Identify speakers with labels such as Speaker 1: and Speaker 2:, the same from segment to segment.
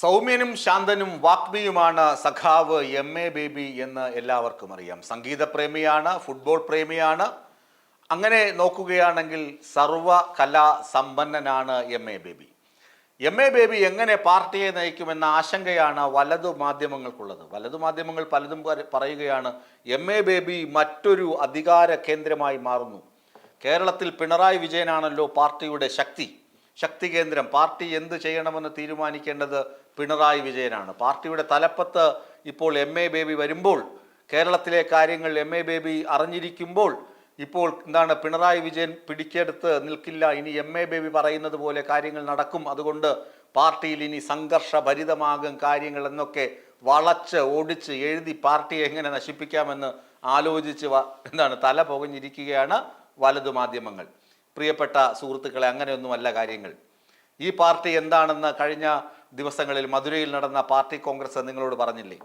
Speaker 1: സൗമ്യനും ശാന്തനും വാഗ്മിയുമാണ് സഖാവ് M A baby എന്ന് എല്ലാവർക്കും അറിയാം. സംഗീതപ്രേമിയാണ് ഫുട്ബോൾ പ്രേമിയാണ്. അങ്ങനെ നോക്കുകയാണെങ്കിൽ സർവ കലാ സമ്പന്നനാണ് M A Baby M A Baby എങ്ങനെ പാർട്ടിയെ നയിക്കുമെന്ന ആശങ്കയാണ് വലതു മാധ്യമങ്ങൾക്കുള്ളത്. വലതു മാധ്യമങ്ങൾ പലതും പറയുകയാണ് എം എ ബേബി മറ്റൊരു അധികാര കേന്ദ്രമായി മാറുന്നു. കേരളത്തിൽ പിണറായി വിജയനാണല്ലോ പാർട്ടിയുടെ ശക്തി. ശക്തി കേന്ദ്രം. പാർട്ടി എന്ത് ചെയ്യണമെന്ന് തീരുമാനിക്കേണ്ടത് പിണറായി വിജയനാണ്. പാർട്ടിയുടെ തലപ്പത്ത് ഇപ്പോൾ എം എ ബേബി വരുമ്പോൾ കേരളത്തിലെ കാര്യങ്ങൾ എം എ ബേബി അറിഞ്ഞിരിക്കുമ്പോൾ ഇപ്പോൾ എന്താണ് പിണറായി വിജയൻ പിടിക്കെടുത്ത് നിൽക്കില്ല. ഇനി എം എ ബേബി പറയുന്നത് പോലെ കാര്യങ്ങൾ നടക്കും. അതുകൊണ്ട് പാർട്ടിയിൽ ഇനി സംഘർഷഭരിതമാകും കാര്യങ്ങൾ എന്നൊക്കെ വളച്ച് ഓടിച്ച് എഴുതി പാർട്ടിയെ എങ്ങനെ നശിപ്പിക്കാമെന്ന് ആലോചിച്ച് എന്താണ് തല പുകഞ്ഞിരിക്കുകയാണ് വലതു മാധ്യമങ്ങൾ. പ്രിയപ്പെട്ട സുഹൃത്തുക്കളെ അങ്ങനെയൊന്നുമല്ല കാര്യങ്ങൾ. ഈ പാർട്ടി എന്താണെന്ന് കഴിഞ്ഞ ദിവസങ്ങളിൽ മധുരയിൽ നടന്ന പാർട്ടി കോൺഗ്രസ് നിങ്ങളോട് പറഞ്ഞില്ലേ?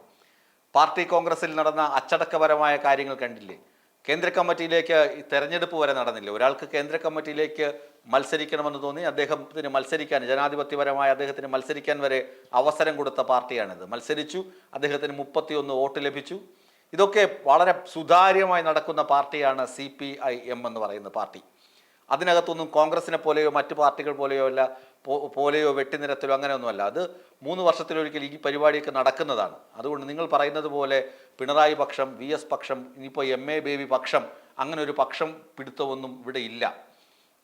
Speaker 1: പാർട്ടി കോൺഗ്രസിൽ നടന്ന അച്ചടക്കപരമായ കാര്യങ്ങൾ കണ്ടില്ലേ? കേന്ദ്ര കമ്മിറ്റിയിലേക്ക് തെരഞ്ഞെടുപ്പ് വരെ നടന്നില്ല? ഒരാൾക്ക് കേന്ദ്ര കമ്മിറ്റിയിലേക്ക് മത്സരിക്കണമെന്ന് തോന്നി അദ്ദേഹത്തിന് മത്സരിക്കാൻ ജനാധിപത്യപരമായ അദ്ദേഹത്തിന് മത്സരിക്കാൻ വരെ അവസരം കൊടുത്ത പാർട്ടിയാണിത്. മത്സരിച്ചു അദ്ദേഹത്തിന് മുപ്പത്തിയൊന്ന് വോട്ട് ലഭിച്ചു. ഇതൊക്കെ വളരെ സുതാര്യമായി നടക്കുന്ന പാർട്ടിയാണ് സി പി ഐ എം എന്ന് പറയുന്ന പാർട്ടി. അതിനകത്തൊന്നും കോൺഗ്രസിനെ പോലെയോ മറ്റു പാർട്ടികൾ പോലെയോ അല്ല പോലെയോ വെട്ടിനിരത്തിലോ അങ്ങനെയൊന്നുമല്ല. അത് മൂന്ന് വർഷത്തിലൊരിക്കൽ ഈ പരിപാടിയൊക്കെ നടക്കുന്നതാണ്. അതുകൊണ്ട് നിങ്ങൾ പറയുന്നത് പോലെ പിണറായി പക്ഷം വി എസ് പക്ഷം ഇനിയിപ്പോൾ എം എ ബേബി പക്ഷം അങ്ങനെ ഒരു പക്ഷം പിടുത്തമൊന്നും ഇവിടെ ഇല്ല.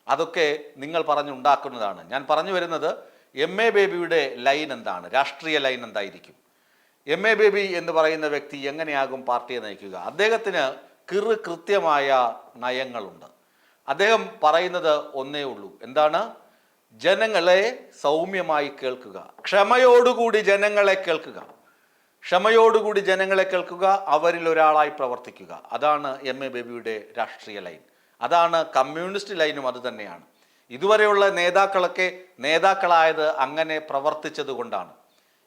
Speaker 1: അതൊക്കെ നിങ്ങൾ പറഞ്ഞുണ്ടാക്കുന്നതാണ്. ഞാൻ പറഞ്ഞു വരുന്നത് എം എ ബേബിയുടെ ലൈൻ എന്താണ്? രാഷ്ട്രീയ ലൈൻ എന്തായിരിക്കും? എം എ ബേബി എന്ന് പറയുന്ന വ്യക്തി എങ്ങനെയാകും പാർട്ടിയെ നയിക്കുക? അദ്ദേഹത്തിന് കിറ് കൃത്യമായ നയങ്ങളുണ്ട്. അദ്ദേഹം പറയുന്നത് ഒന്നേ ഉള്ളൂ. എന്താണ്? ജനങ്ങളെ സൗമ്യമായി കേൾക്കുക. ക്ഷമയോടുകൂടി ജനങ്ങളെ കേൾക്കുക. ക്ഷമയോടുകൂടി ജനങ്ങളെ കേൾക്കുക അവരിൽ ഒരാളായി പ്രവർത്തിക്കുക. അതാണ് എം എ ബേബിയുടെ രാഷ്ട്രീയ ലൈൻ. അതാണ് കമ്മ്യൂണിസ്റ്റ് ലൈനും അത് തന്നെയാണ്. ഇതുവരെയുള്ള നേതാക്കളൊക്കെ നേതാക്കളായത് അങ്ങനെ പ്രവർത്തിച്ചത് കൊണ്ടാണ്.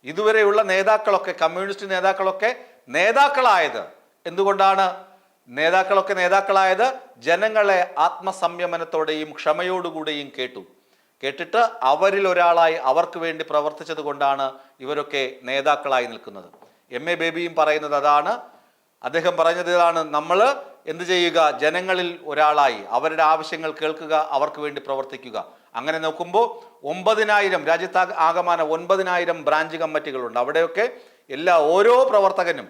Speaker 1: ഇതുവരെയുള്ള നേതാക്കളൊക്കെ കമ്മ്യൂണിസ്റ്റ് നേതാക്കളൊക്കെ നേതാക്കളായത് എന്തുകൊണ്ടാണ്? നേതാക്കളൊക്കെ നേതാക്കളായത് ജനങ്ങളെ ആത്മസംയമനത്തോടെയും ക്ഷമയോടുകൂടെയും കേട്ടു. കേട്ടിട്ട് അവരിൽ ഒരാളായി അവർക്ക് വേണ്ടി പ്രവർത്തിച്ചത് കൊണ്ടാണ് ഇവരൊക്കെ നേതാക്കളായി നിൽക്കുന്നത്. എം എ ബേബിയും പറയുന്നത് അതാണ്. അദ്ദേഹം പറഞ്ഞത് ഇതാണ് നമ്മൾ എന്ത് ചെയ്യുക? ജനങ്ങളിൽ ഒരാളായി. അവരുടെ ആവശ്യങ്ങൾ കേൾക്കുക അവർക്ക് വേണ്ടി പ്രവർത്തിക്കുക. അങ്ങനെ നോക്കുമ്പോൾ ഒമ്പതിനായിരം രാജ്യത്ത് ആകമാനം ഒൻപതിനായിരം ബ്രാഞ്ച് കമ്മിറ്റികളുണ്ട്. അവിടെയൊക്കെ എല്ലാ ഓരോ പ്രവർത്തകനും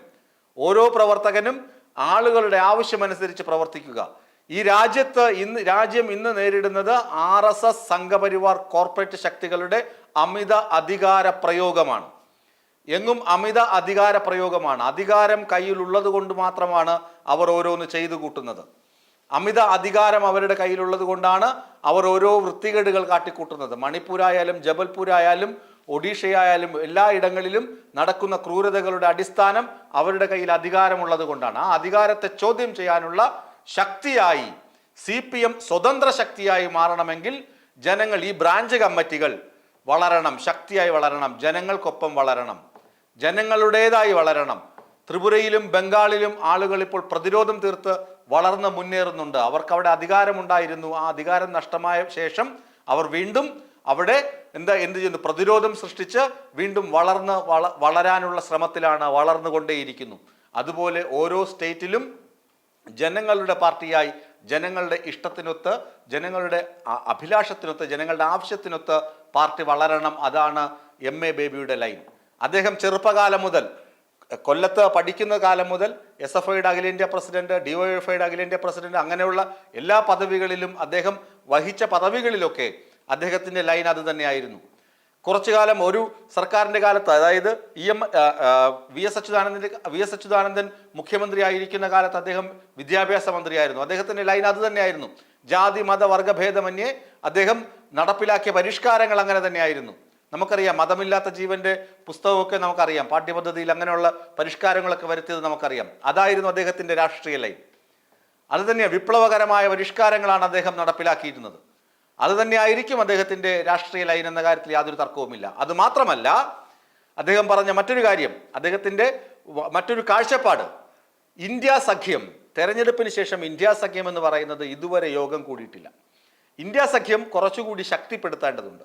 Speaker 1: ഓരോ പ്രവർത്തകനും ആളുകളുടെ ആവശ്യമനുസരിച്ച് പ്രവർത്തിക്കുക. ഈ രാജ്യത്ത് ഇന്ന് രാജ്യം ഇന്ന് നേരിടുന്നത് R S S Sangh Parivar corporate ശക്തികളുടെ അമിത അധികാര പ്രയോഗമാണ്. എങ്ങും അമിത അധികാര പ്രയോഗമാണ്. അധികാരം കയ്യിലുള്ളത് കൊണ്ട് മാത്രമാണ് അവർ ഓരോന്ന് ചെയ്തു കൂട്ടുന്നത്. അമിത അധികാരം അവരുടെ കയ്യിലുള്ളത് കൊണ്ടാണ് അവർ ഓരോ വൃത്തികേടുകൾ കാട്ടിക്കൂട്ടുന്നത്. മണിപ്പൂരായാലും ജബൽപൂരായാലും ഒഡീഷയായാലും എല്ലാ ഇടങ്ങളിലും നടക്കുന്ന ക്രൂരതകളുടെ അടിസ്ഥാനം അവരുടെ കയ്യിൽ അധികാരമുള്ളത് കൊണ്ടാണ്. ആ അധികാരത്തെ ചോദ്യം ചെയ്യാനുള്ള ശക്തിയായി സി പി എം സ്വതന്ത്ര ശക്തിയായി മാറണമെങ്കിൽ ജനങ്ങൾ ഈ ബ്രാഞ്ച് കമ്മിറ്റികൾ വളരണം ശക്തിയായി വളരണം ജനങ്ങൾക്കൊപ്പം വളരണം ജനങ്ങളുടേതായി വളരണം. ത്രിപുരയിലും ബംഗാളിലും ആളുകൾ ഇപ്പോൾ പ്രതിരോധം തീർത്ത് വളർന്ന് മുന്നേറുന്നുണ്ട്. അവർക്ക് അവിടെ അധികാരമുണ്ടായിരുന്നു. ആ അധികാരം നഷ്ടമായ ശേഷം അവർ വീണ്ടും അവിടെ എന്താ എന്ത് ചെയ്യുന്നു? പ്രതിരോധം സൃഷ്ടിച്ച് വീണ്ടും വളർന്ന് വള വളരാനുള്ള ശ്രമത്തിലാണ് വളർന്നുകൊണ്ടേയിരിക്കുന്നു. അതുപോലെ ഓരോ സ്റ്റേറ്റിലും ജനങ്ങളുടെ പാർട്ടിയായി ജനങ്ങളുടെ ഇഷ്ടത്തിനൊത്ത് ജനങ്ങളുടെ അഭിലാഷത്തിനൊത്ത് ജനങ്ങളുടെ ആവശ്യത്തിനൊത്ത് പാർട്ടി വളരണം. അതാണ് എം എ ബേബിയുടെ ലൈൻ. അദ്ദേഹം ചെറുപ്പകാലം മുതൽ കൊല്ലത്ത് പഠിക്കുന്ന കാലം മുതൽ എസ് എഫ് ഐയുടെ അഖിലേന്ത്യാ പ്രസിഡന്റ് ഡിവൈഎഫ്ഐയുടെ അഖിലേന്ത്യാ പ്രസിഡന്റ് അങ്ങനെയുള്ള എല്ലാ പദവികളിലും അദ്ദേഹം വഹിച്ച പദവികളിലൊക്കെ അദ്ദേഹത്തിന്റെ ലൈൻ അത് തന്നെയായിരുന്നു. കുറച്ചു കാലം ഒരു സർക്കാരിന്റെ കാലത്ത് അതായത് ഇ എം വി എസ് അച്യുതാനന്ദന്റെ വി എസ് അച്യുതാനന്ദൻ മുഖ്യമന്ത്രിയായിരിക്കുന്ന കാലത്ത് അദ്ദേഹം വിദ്യാഭ്യാസ മന്ത്രിയായിരുന്നു. അദ്ദേഹത്തിന്റെ ലൈൻ അത് തന്നെയായിരുന്നു. ജാതി മത വർഗഭേദമന്യേ അദ്ദേഹം നടപ്പിലാക്കിയ പരിഷ്കാരങ്ങൾ അങ്ങനെ തന്നെയായിരുന്നു. നമുക്കറിയാം മതമില്ലാത്ത ജീവന്റെ പുസ്തകമൊക്കെ നമുക്കറിയാം പാഠ്യപദ്ധതിയിൽ അങ്ങനെയുള്ള പരിഷ്കാരങ്ങളൊക്കെ വരുത്തിയത് നമുക്കറിയാം. അതായിരുന്നു അദ്ദേഹത്തിന്റെ രാഷ്ട്രീയ ലൈൻ. അത് തന്നെയാണ് വിപ്ലവകരമായ പരിഷ്കാരങ്ങളാണ് അദ്ദേഹം നടപ്പിലാക്കിയിരുന്നത്. അത് തന്നെയായിരിക്കും അദ്ദേഹത്തിന്റെ രാഷ്ട്രീയ ലൈൻ എന്ന കാര്യത്തിൽ യാതൊരു തർക്കവുമില്ല. അത് മാത്രമല്ല അദ്ദേഹം പറഞ്ഞ മറ്റൊരു കാര്യം അദ്ദേഹത്തിന്റെ മറ്റൊരു കാഴ്ചപ്പാട് ഇന്ത്യ സഖ്യം തെരഞ്ഞെടുപ്പിന് ശേഷം ഇന്ത്യ സഖ്യം എന്ന് പറയുന്നത് ഇതുവരെ യോഗം കൂടിയിട്ടില്ല. ഇന്ത്യ സഖ്യം കുറച്ചുകൂടി ശക്തിപ്പെടുത്തേണ്ടതുണ്ട്.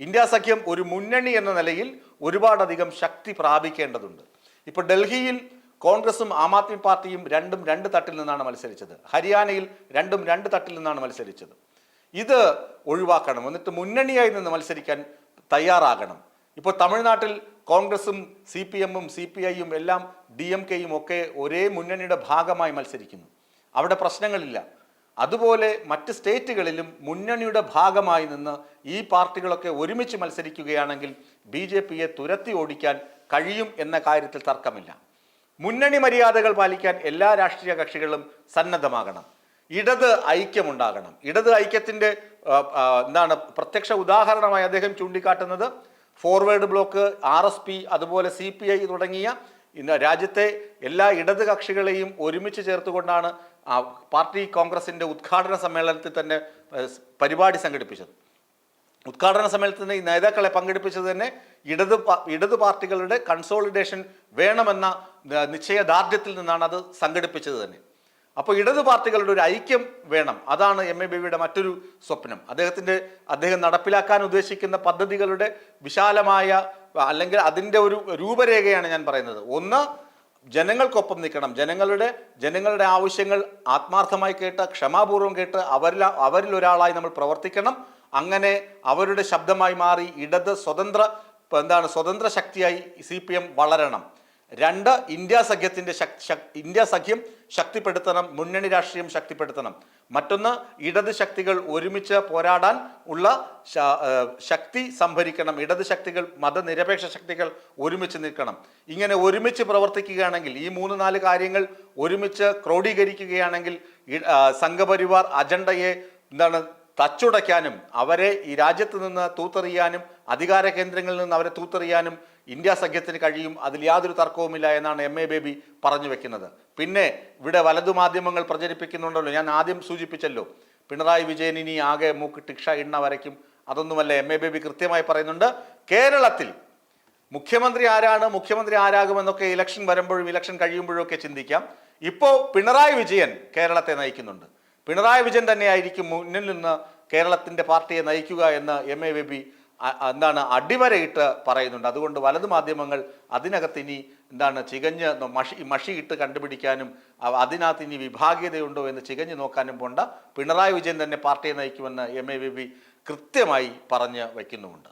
Speaker 1: ഇന്ത്യ സഖ്യം ഒരു മുന്നണി എന്ന നിലയിൽ ഒരുപാടധികം ശക്തി പ്രാപിക്കേണ്ടതുണ്ട്. ഇപ്പോൾ ഡൽഹിയിൽ കോൺഗ്രസും ആം ആദ്മി പാർട്ടിയും രണ്ടും രണ്ട് തട്ടിൽ നിന്നാണ് മത്സരിച്ചത്. ഹരിയാനയിൽ രണ്ടും രണ്ട് തട്ടിൽ നിന്നാണ് മത്സരിച്ചത്. ഇത് ഒഴിവാക്കണം. എന്നിട്ട് മുന്നണിയായി നിന്ന് മത്സരിക്കാൻ തയ്യാറാകണം. ഇപ്പോൾ തമിഴ്നാട്ടിൽ കോൺഗ്രസും സി പി എമ്മും സി പി ഐയും എല്ലാം ഡി എം കെയും ഒക്കെ ഒരേ മുന്നണിയുടെ ഭാഗമായി മത്സരിക്കുന്നു. അവിടെ പ്രശ്നങ്ങളില്ല. അതുപോലെ മറ്റ് സ്റ്റേറ്റുകളിലും മുന്നണിയുടെ ഭാഗമായി നിന്ന് ഈ പാർട്ടികളൊക്കെ ഒരുമിച്ച് മത്സരിക്കുകയാണെങ്കിൽ ബി ജെ പിയെ തുരത്തി ഓടിക്കാൻ കഴിയും എന്ന കാര്യത്തിൽ തർക്കമില്ല. മുന്നണി മര്യാദകൾ പാലിക്കാൻ എല്ലാ രാഷ്ട്രീയ കക്ഷികളും സന്നദ്ധമാകണം. ഇടത് ഐക്യമുണ്ടാകണം. ഇടത് ആ, എന്താണ് പ്രത്യക്ഷ ഉദാഹരണമായി അദ്ദേഹം ചൂണ്ടിക്കാട്ടുന്നത് forward bloc R S P അതുപോലെ സി പി ഐ തുടങ്ങിയ ഇന്ന് രാജ്യത്തെ എല്ലാ ഇടത് കക്ഷികളെയും ഒരുമിച്ച് ചേർത്തുകൊണ്ടാണ് പാർട്ടി കോൺഗ്രസിന്റെ ഉദ്ഘാടന സമ്മേളനത്തിൽ തന്നെ പരിപാടി സംഘടിപ്പിച്ചത്. ഉദ്ഘാടന സമ്മേളനത്തിന് ഈ നേതാക്കളെ പങ്കെടുപ്പിച്ചത് തന്നെ ഇടത് ഇടത് പാർട്ടികളുടെ കൺസോളിഡേഷൻ വേണമെന്ന നിശ്ചയദാർഢ്യത്തിൽ നിന്നാണ് അത് സംഘടിപ്പിച്ചത് തന്നെ. അപ്പോൾ ഇടതു പാർട്ടികളുടെ ഒരു ഐക്യം വേണം. അതാണ് എം എ ബേബിയുടെ മറ്റൊരു സ്വപ്നം. അദ്ദേഹത്തിന്റെ അദ്ദേഹം നടപ്പിലാക്കാൻ ഉദ്ദേശിക്കുന്ന പദ്ധതികളുടെ വിശാലമായ അല്ലെങ്കിൽ അതിന്റെ ഒരു രൂപരേഖയാണ് ഞാൻ പറയുന്നത്. ഒന്ന് ജനങ്ങൾക്കൊപ്പം നിൽക്കണം. ജനങ്ങളുടെ ജനങ്ങളുടെ ആവശ്യങ്ങൾ ആത്മാർത്ഥമായി കേട്ട് ക്ഷമാപൂർവം കേട്ട് അവരിൽ അവരിൽ ഒരാളായി നമ്മൾ പ്രവർത്തിക്കണം. അങ്ങനെ അവരുടെ ശബ്ദമായി മാറി ഇടത് സ്വതന്ത്ര എന്താണ് സ്വതന്ത്ര ശക്തിയായി സി വളരണം. രണ്ട് ഇന്ത്യ ശക്- ഇന്ത്യ സഖ്യം ശക്തിപ്പെടുത്തണം മുന്നണി രാഷ്ട്രീയം ശക്തിപ്പെടുത്തണം. മറ്റൊന്ന് ഇടത് ശക്തികൾ ഒരുമിച്ച് പോരാടാൻ ഉള്ള ശക്തി സംഭരിക്കണം. ഇടത് ശക്തികൾ മതനിരപേക്ഷ ശക്തികൾ ഒരുമിച്ച് നിൽക്കണം. ഇങ്ങനെ ഒരുമിച്ച് പ്രവർത്തിക്കുകയാണെങ്കിൽ ഈ മൂന്ന് നാല് കാര്യങ്ങൾ ഒരുമിച്ച് ക്രോഡീകരിക്കുകയാണെങ്കിൽ സംഘപരിവാർ അജണ്ടയെ എന്താണ് തച്ചുടയ്ക്കാനും അവരെ ഈ രാജ്യത്ത് നിന്ന് തൂത്തെറിയാനും അധികാര കേന്ദ്രങ്ങളിൽ നിന്ന് അവരെ തൂത്തെറിയാനും ഇന്ത്യ സഖ്യത്തിന് കഴിയും. അതിൽ യാതൊരു തർക്കവുമില്ല എന്നാണ് എം എ ബേബി പറഞ്ഞു വെക്കുന്നത്. പിന്നെ ഇവിടെ വലതു മാധ്യമങ്ങൾ പ്രചരിപ്പിക്കുന്നുണ്ടല്ലോ. ഞാൻ ആദ്യം സൂചിപ്പിച്ചല്ലോ. പിണറായി വിജയൻ ഇനി ആകെ മൂക്ക് ടിക്ഷ ഇണ്ണ വരയ്ക്കും. അതൊന്നുമല്ല എം എ ബേബി കൃത്യമായി പറയുന്നുണ്ട്. കേരളത്തിൽ മുഖ്യമന്ത്രി ആരാണ് മുഖ്യമന്ത്രി ആരാകുമെന്നൊക്കെ ഇലക്ഷൻ വരുമ്പോഴും ഇലക്ഷൻ കഴിയുമ്പോഴും ഒക്കെ ചിന്തിക്കാം. ഇപ്പോൾ പിണറായി വിജയൻ കേരളത്തെ നയിക്കുന്നുണ്ട്. പിണറായി വിജയൻ തന്നെയായിരിക്കും മുന്നിൽ നിന്ന് കേരളത്തിന്റെ പാർട്ടിയെ നയിക്കുക എന്ന് എം എ ബേബി എന്താണ് അടിവരയിട്ട് പറയുന്നുണ്ട്. അതുകൊണ്ട് വലതു മാധ്യമങ്ങൾ അതിനകത്ത് ഇനി എന്താണ് ചികഞ്ഞ് മഷി മഷിയിട്ട് കണ്ടുപിടിക്കാനും അതിനകത്ത് ഇനി വിഭാഗീയതയുണ്ടോ എന്ന് ചികഞ്ഞ് നോക്കാനും പോണ്ട. പിണറായി വിജയൻ തന്നെ പാർട്ടിയെ നയിക്കുമെന്ന് എം എ ബേബി കൃത്യമായി പറഞ്ഞ് വയ്ക്കുന്നുമുണ്ട്.